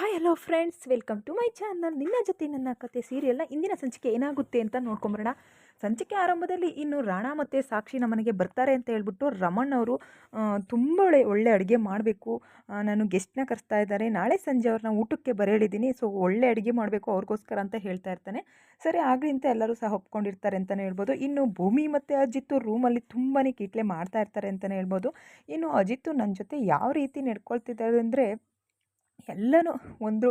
Hi hello friends welcome to my channel ನಿನ್ನ ಜೊತೆ ನನ್ನ ಕತೆ ಸೀರಿಯಲ್ನ ಇಂದಿನ ಸಂಚಿಕೆ ಏನಾಗುತ್ತೆ ಅಂತ ನೋಡ್ಕೊಂಬರೋಣ. ಸಂಚಿಕೆ ಆರಂಭದಲ್ಲಿ ಇನ್ನು ರಾಣಾ ಮತ್ತು ಸಾಕ್ಷಿ ನಮ್ಮನೆಗೆ ಬರ್ತಾರೆ ಅಂತ ಹೇಳ್ಬಿಟ್ಟು ರಮಣ್ ಅವರು ತುಂಬ ಒಳ್ಳೆ ಒಳ್ಳೆ ಅಡುಗೆ ಮಾಡಬೇಕು. ನಾನು ಗೆಸ್ಟ್ನ ಕರೆಸ್ತಾ ಇದ್ದಾರೆ. ನಾಳೆ ಸಂಜೆ ಅವ್ರನ್ನ ಊಟಕ್ಕೆ ಬರೇಳಿದ್ದೀನಿ ಸೊ ಒಳ್ಳೆ ಅಡುಗೆ ಮಾಡಬೇಕು ಅವ್ರಿಗೋಸ್ಕರ ಅಂತ ಹೇಳ್ತಾ ಇರ್ತಾನೆ. ಸರಿ, ಆಗಲಿ ಅಂತ ಎಲ್ಲರೂ ಸಹ ಒಪ್ಕೊಂಡಿರ್ತಾರೆ ಅಂತಲೇ ಹೇಳ್ಬೋದು. ಇನ್ನು ಭೂಮಿ ಮತ್ತು ಅಜಿತ್ತು ರೂಮಲ್ಲಿ ತುಂಬಾ ಕೀಟ್ಲೆ ಮಾಡ್ತಾ ಇರ್ತಾರೆ ಅಂತಲೇ ಹೇಳ್ಬೋದು. ಇನ್ನು ಅಜಿತ್ತು ನನ್ನ ಜೊತೆ ಯಾವ ರೀತಿ ನಡ್ಕೊಳ್ತಿದ್ದಾರೆ ಅಂದರೆ ಎಲ್ಲನೂ ಒಂದು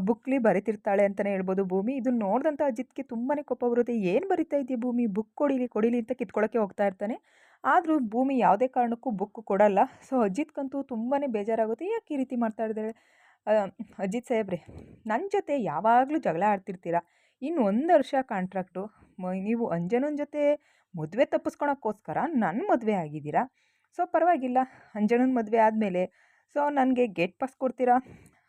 ಬುಕ್ಲಿ ಬರಿತಿರ್ತಾಳೆ ಅಂತಲೇ ಹೇಳ್ಬೋದು. ಭೂಮಿ, ಇದು ನೋಡಿದಂಥ ಅಜಿತ್ಗೆ ತುಂಬಾ ಕೋಪ ಬರುತ್ತೆ. ಏನು ಬರಿತಾ ಇದೆಯಾ ಭೂಮಿ? ಬುಕ್ ಕೊಡಿಲಿ ಕೊಡಿಲಿ ಅಂತ ಕಿತ್ಕೊಳ್ಳೋಕ್ಕೆ ಹೋಗ್ತಾ ಇರ್ತಾನೆ. ಆದರೂ ಭೂಮಿ ಯಾವುದೇ ಕಾರಣಕ್ಕೂ ಬುಕ್ ಕೊಡಲ್ಲ. ಸೊ ಅಜಿತ್ಗಂತೂ ತುಂಬಾ ಬೇಜಾರಾಗುತ್ತೆ. ಯಾಕೆ ಈ ರೀತಿ ಮಾಡ್ತಾ ಇದ್ದಾಳೆ? ಅಜಿತ್ ಸಾಹೇಬ್ರೆ ನನ್ನ ಜೊತೆ ಯಾವಾಗಲೂ ಜಗಳ ಆಡ್ತಿರ್ತೀರ? ಇನ್ನು ಒಂದು ವರ್ಷ ಕಾಂಟ್ರಾಕ್ಟು ನೀವು ಅಂಜನನ್ ಜೊತೆ ಮದುವೆ ತಪ್ಪಿಸ್ಕೊಳಕ್ಕೋಸ್ಕರ ನನ್ನ ಮದುವೆ ಆಗಿದ್ದೀರಾ? ಸೊ ಪರವಾಗಿಲ್ಲ. ಅಂಜನನ್ ಮದುವೆ ಆದಮೇಲೆ ಸೊ, ನನಗೆ ಗೇಟ್ ಪಾಸ್ ಕೊಡ್ತೀರಾ?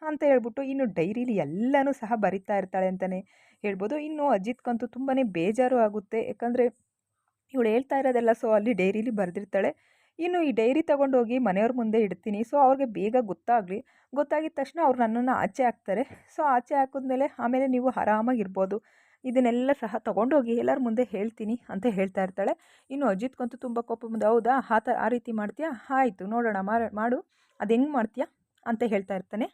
ಅಂತ ಹೇಳ್ಬಿಟ್ಟು ಇನ್ನು ಡೈರಿಲಿ ಎಲ್ಲನೂ ಸಹ ಬರಿತಾ ಇರ್ತಾಳೆ ಅಂತಲೇ ಹೇಳ್ಬೋದು. ಇನ್ನು ಅಜಿತ್ಕಂತೂ ತುಂಬಾ ಬೇಜಾರು ಆಗುತ್ತೆ. ಯಾಕಂದರೆ ಇವಳು ಹೇಳ್ತಾ ಇರೋದೆಲ್ಲ ಸೊ, ಅಲ್ಲಿ ಡೈರಿಲಿ ಬರೆದಿರ್ತಾಳೆ. ಇನ್ನು ಈ ಡೈರಿ ತೊಗೊಂಡೋಗಿ ಮನೆಯವ್ರ ಮುಂದೆ ಇಡ್ತೀನಿ. ಸೊ, ಅವ್ರಿಗೆ ಬೇಗ ಗೊತ್ತಾಗಲಿ. ಗೊತ್ತಾಗಿದ ತಕ್ಷಣ ಅವ್ರು ನನ್ನನ್ನು ಆಚೆ ಹಾಕ್ತಾರೆ. ಸೊ, ಆಚೆ ಹಾಕಿದ್ಮೇಲೆ ಆಮೇಲೆ ನೀವು ಆರಾಮಾಗಿರ್ಬೋದು ಇದನ್ನೆಲ್ಲ ಸಹ ತೊಗೊಂಡೋಗಿ ಎಲ್ಲರ ಮುಂದೆ ಹೇಳ್ತೀನಿ ಅಂತ ಹೇಳ್ತಾ ಇರ್ತಾಳೆ. ಇನ್ನು ಅಜಿತ್ಗಂತೂ ತುಂಬ ಕೋಪ ಮುಂದೆ ಹೌದಾ? ಆ ಥರ ಆ ರೀತಿ ಮಾಡ್ತೀಯಾ? ಆಯಿತು, ನೋಡೋಣ ಮಾಡು. ಅದು ಹೆಂಗೆ ಮಾಡ್ತೀಯಾ ಅಂತ ಹೇಳ್ತಾ ಇರ್ತಾನೆ.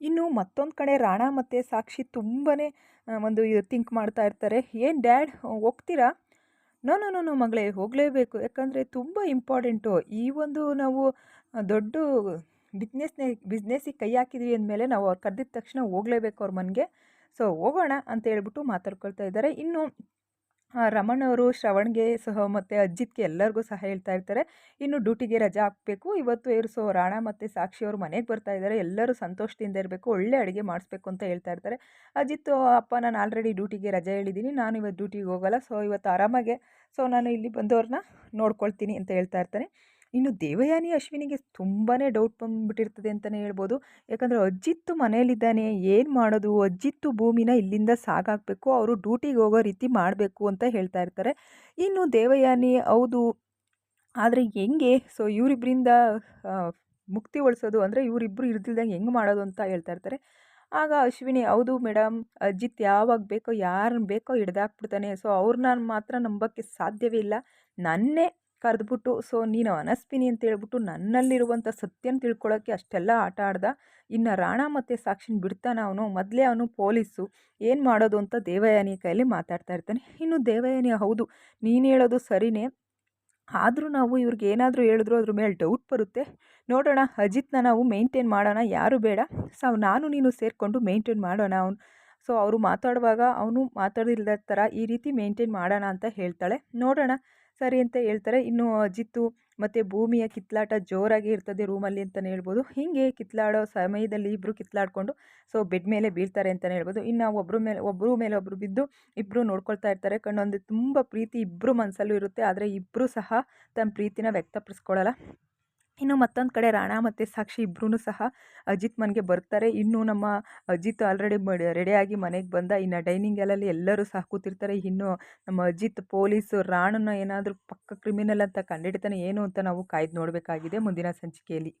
ಇನ್ನು ಮತ್ತೊಂದು ಕಡೆ ರಾಣಾ ಮತ್ತು ಸಾಕ್ಷಿ ತುಂಬಾ ಒಂದು ಥಿಂಕ್ ಮಾಡ್ತಾ ಇರ್ತಾರೆ. ಏನು ಡ್ಯಾಡ್, ಹೋಗ್ತೀರಾ? ನೋ ನೋ ನೋ ಮಗಳೇ, ಹೋಗಲೇಬೇಕು. ಯಾಕಂದರೆ ತುಂಬ ಇಂಪಾರ್ಟೆಂಟು. ಈ ಒಂದು ನಾವು ದೊಡ್ಡ ಬಿಸ್ನೆಸ್ನೇ ಬಿಸ್ನೆಸ್ಸಿಗೆ ಕೈ ಹಾಕಿದ್ವಿ ಅಂದಮೇಲೆ ನಾವು ಅವ್ರು ಕರೆದಿದ್ದ ತಕ್ಷಣ ಹೋಗಲೇಬೇಕು ಅವ್ರ ಮನೆಗೆ. ಸೊ, ಹೋಗೋಣ ಅಂತ ಹೇಳ್ಬಿಟ್ಟು ಮಾತಾಡ್ಕೊಳ್ತಾ ಇದ್ದಾರೆ. ಇನ್ನು ರಮಣ್ ಅವರು, ಶ್ರವಣ್ಗೆ ಸಹ ಮತ್ತು ಅಜ್ಜಿತ್ಗೆ ಎಲ್ಲರಿಗೂ ಸಹ ಹೇಳ್ತಾ ಇರ್ತಾರೆ. ಇನ್ನು ಡ್ಯೂಟಿಗೆ ರಜಾ ಹಾಕಬೇಕು. ಇವತ್ತು ಇವರು ಸೊ, ರಾಣಾ ಮತ್ತು ಸಾಕ್ಷಿ ಅವರು ಮನೆಗೆ ಬರ್ತಾ ಇದ್ದಾರೆ ಎಲ್ಲರೂ ಸಂತೋಷದಿಂದ ಇರಬೇಕು. ಒಳ್ಳೆ ಅಡುಗೆ ಮಾಡಿಸ್ಬೇಕು ಅಂತ ಹೇಳ್ತಾ ಇರ್ತಾರೆ. ಅಜಿತ್ ಅಪ್ಪ, ನಾನು ಆಲ್ರೆಡಿ ಡ್ಯೂಟಿಗೆ ರಜೆ ಹೇಳಿದ್ದೀನಿ ನಾನು ಇವತ್ತು ಡ್ಯೂಟಿಗೆ ಹೋಗಲ್ಲ. ಸೊ, ಇವತ್ತು ಆರಾಮಾಗೆ. ಸೊ, ನಾನು ಇಲ್ಲಿ ಬಂದವ್ರನ್ನ ನೋಡ್ಕೊಳ್ತೀನಿ ಅಂತ ಹೇಳ್ತಾ ಇರ್ತಾನೆ. ಇನ್ನು ದೇವಯಾನಿ ಅಶ್ವಿನಿಗೆ ತುಂಬಾ ಡೌಟ್ ಬಂದುಬಿಟ್ಟಿರ್ತದೆ ಅಂತಲೇ ಹೇಳ್ಬೋದು. ಯಾಕಂದರೆ ಅಜ್ಜಿತ್ತು ಮನೇಲಿದ್ದಾನೆ ಏನು ಮಾಡೋದು? ಅಜ್ಜಿತ್ತು ಭೂಮಿನ ಇಲ್ಲಿಂದ ಸಾಗಾಕಬೇಕು, ಅವರು ಡ್ಯೂಟಿಗೆ ಹೋಗೋ ರೀತಿ ಮಾಡಬೇಕು ಅಂತ ಹೇಳ್ತಾ ಇರ್ತಾರೆ. ಇನ್ನು ದೇವಯಾನಿ ಹೌದು, ಆದರೆ ಹೆಂಗೆ? ಸೊ ಇವರಿಬ್ಬರಿಂದ ಮುಕ್ತಿ ಒಳಿಸೋದು ಅಂದರೆ ಇವರಿಬ್ಬರು ಇರ್ದಿಲ್ದಂಗೆ ಹೆಂಗೆ ಮಾಡೋದು ಅಂತ ಹೇಳ್ತಾ ಇರ್ತಾರೆ. ಆಗ ಅಶ್ವಿನಿ, ಹೌದು ಮೇಡಮ್ ಅಜಿತ್ ಯಾವಾಗ ಬೇಕೋ ಯಾರನ್ನ ಬೇಕೋ ಹಿಡ್ದಾಕ್ಬಿಡ್ತಾನೆ. ಸೊ ಅವ್ರನ್ನ ಮಾತ್ರ ನಂಬೋಕ್ಕೆ ಸಾಧ್ಯವೇ ಇಲ್ಲ. ನನ್ನೇ ಕರೆದ್ಬಿಟ್ಟು, ಸೊ, ನೀನು ಅನಸ್ಪಿನಿ ಅಂತ ಹೇಳ್ಬಿಟ್ಟು ನನ್ನಲ್ಲಿರುವಂಥ ಸತ್ಯನ ತಿಳ್ಕೊಳ್ಳೋಕ್ಕೆ ಅಷ್ಟೆಲ್ಲ ಆಟ ಆಡ್ದ. ಇನ್ನು ರಾಣ ಮತ್ತು ಸಾಕ್ಷಿನ ಬಿಡ್ತಾನೆ ಅವನು. ಮೊದಲೇ ಅವನು ಪೊಲೀಸು. ಏನು ಮಾಡೋದು ಅಂತ ದೇವಯಾನಿ ಕೈಯಲ್ಲಿ ಮಾತಾಡ್ತಾ ಇರ್ತಾನೆ. ಇನ್ನು ದೇವಯಾನಿ, ಹೌದು. ನೀನು ಹೇಳೋದು ಸರಿನೇ. ಆದರೂ ನಾವು ಇವ್ರಿಗೆ ಏನಾದರೂ ಹೇಳಿದ್ರು ಅದ್ರ ಮೇಲೆ ಡೌಟ್ ಬರುತ್ತೆ. ನೋಡೋಣ, ಅಜಿತ್ನ ನಾವು ಮೇಂಟೈನ್ ಮಾಡೋಣ. ಯಾರು ಬೇಡ. ಸೊ, ನಾನು ನೀನು ಸೇರಿಕೊಂಡು ಮೇಂಟೈನ್ ಮಾಡೋಣ ಅವನು. ಸೊ, ಅವರು ಮಾತಾಡುವಾಗ ಅವನು ಮಾತಾಡಿಲ್ಲದ ಥರ ಈ ರೀತಿ ಮೇಂಟೈನ್ ಮಾಡೋಣ ಅಂತ ಹೇಳ್ತಾಳೆ. ನೋಡೋಣ. ಸರಿ ಅಂತ ಹೇಳ್ತಾರೆ. ಇನ್ನು ಅಜಿತ್ತು ಮತ್ತು ಭೂಮಿಯ ಕಿತ್ಲಾಟ ಜೋರಾಗಿ ಇರ್ತದೆ ರೂಮಲ್ಲಿ ಅಂತಲೇ ಹೇಳ್ಬೋದು. ಹೀಗೆ ಕಿತ್ಲಾಡೋ ಸಮಯದಲ್ಲಿ ಇಬ್ಬರು ಕಿತ್ಲಾಡ್ಕೊಂಡು ಸೊ ಬೆಡ್ ಮೇಲೆ ಬೀಳ್ತಾರೆ ಅಂತಲೇ ಹೇಳ್ಬೋದು. ಇನ್ನು ಒಬ್ಬರು ಮೇಲೆ ಒಬ್ಬರು ಮೇಲೆ ಒಬ್ಬರು ಬಿದ್ದು ಇಬ್ಬರು ನೋಡ್ಕೊಳ್ತಾ ಇರ್ತಾರೆ. ಕಣ್ಣೊಂದು ತುಂಬ ಪ್ರೀತಿ ಇಬ್ಬರು ಮನಸ್ಸಲ್ಲೂ ಇರುತ್ತೆ. ಆದರೆ ಇಬ್ಬರು ಸಹ ತಮ್ಮ ಪ್ರೀತಿನ ವ್ಯಕ್ತಪಡಿಸ್ಕೊಳ್ಳಲ್ಲ. ಇನ್ನು ಮತ್ತೊಂದು ಕಡೆ ರಾಣಾ ಮತ್ತು ಸಾಕ್ಷಿ ಇಬ್ಬರೂ ಸಹ ಅಜಿತ್ ಮನೆಗೆ ಬರ್ತಾರೆ. ಇನ್ನು ನಮ್ಮ ಅಜಿತ್ ಆಲ್ರೆಡಿ ರೆಡಿಯಾಗಿ ಮನೆಗೆ ಬಂದ, ಇನ್ನು ಡೈನಿಂಗ್ ಹಾಲಲ್ಲಿ ಎಲ್ಲರೂ ಸಹ ಕೂತಿರ್ತಾರೆ. ಇನ್ನು ನಮ್ಮ ಅಜಿತ್ ಪೊಲೀಸು ರಾಣನ ಏನಾದರೂ ಪಕ್ಕ ಕ್ರಿಮಿನಲ್ ಅಂತ ಕಂಡಿಡ್ತಾನೆ, ಏನು ಅಂತ ನಾವು ಕಾಯ್ದು ನೋಡಬೇಕಾಗಿದೆ ಮುಂದಿನ ಸಂಚಿಕೆಯಲ್ಲಿ.